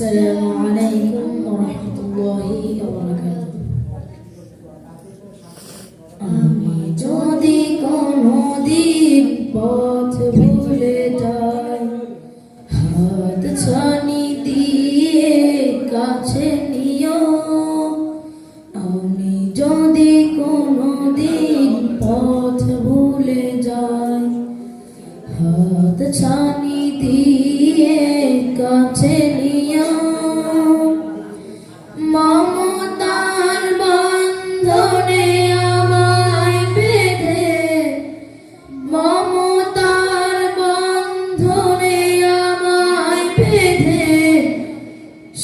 السلام عليكم ورحمة الله وبركاته আমি যদি কোনো দিন পথ ভুলে যাই হাত ছানি দিয়ে কাছে নিও আমি যদি কোনো দিন পথ ভুলে যাই হাত ছানি দিয়ে কাছে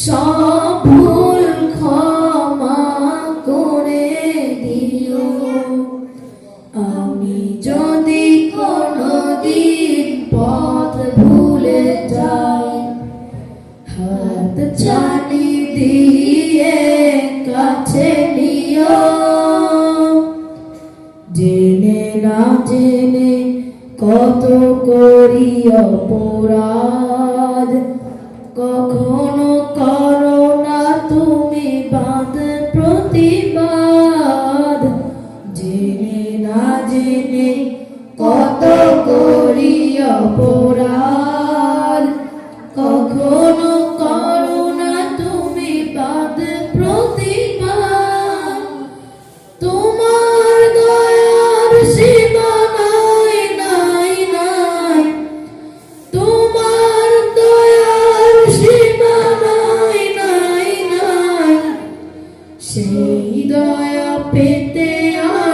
সব ভুল ক্ষমা করে দিও। আমি যদি কোনো দিন পথ যাই, হাত দিয়ে কাছে নিও। জেনে না জেনে কত করি অপরাধ, কখনো কত করি অপরাধ? কখনো করো না তুমি বাদ প্রতিবাদ। তোমার দয়ার সীমা নাই নাই। নাই তোমার দয়ার সীমা নাই নাই। নাই সেই দয়া পেতে আজ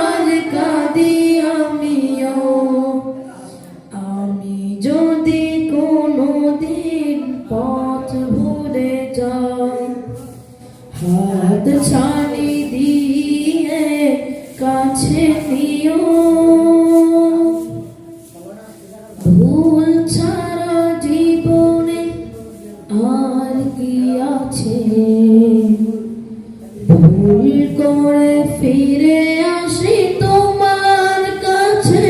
ছানি দিয়ে কাছে নিও। ভুল ছাড়া জীবনে আর কি আছে? ভুল করে ফিরে আসি তোমার কাছে।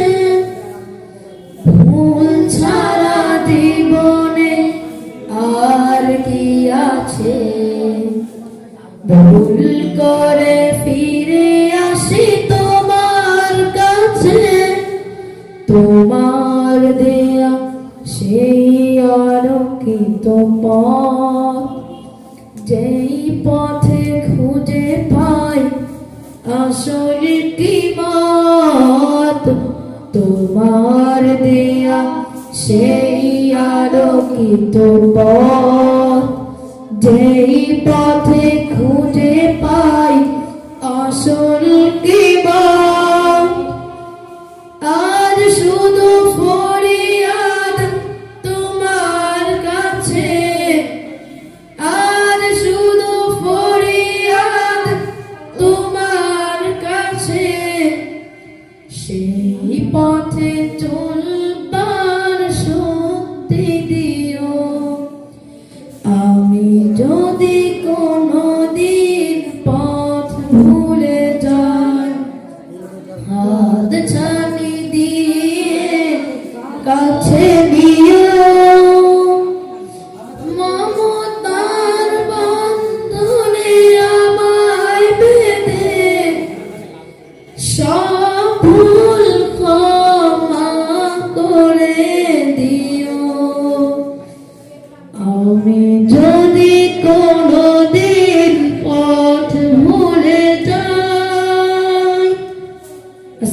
ভুল ছাড়া জীবনে আর কি আছে? করে ফিরে আসি তোমার কাছে। তোমার দেয়া সেই আলোকিত পথ, যেই পথে খুঁজে পাই আসল কি মত। তোমার দেয়া সেই আলোকিত পথ, যেই পথে কাছে সেই পথে চলবার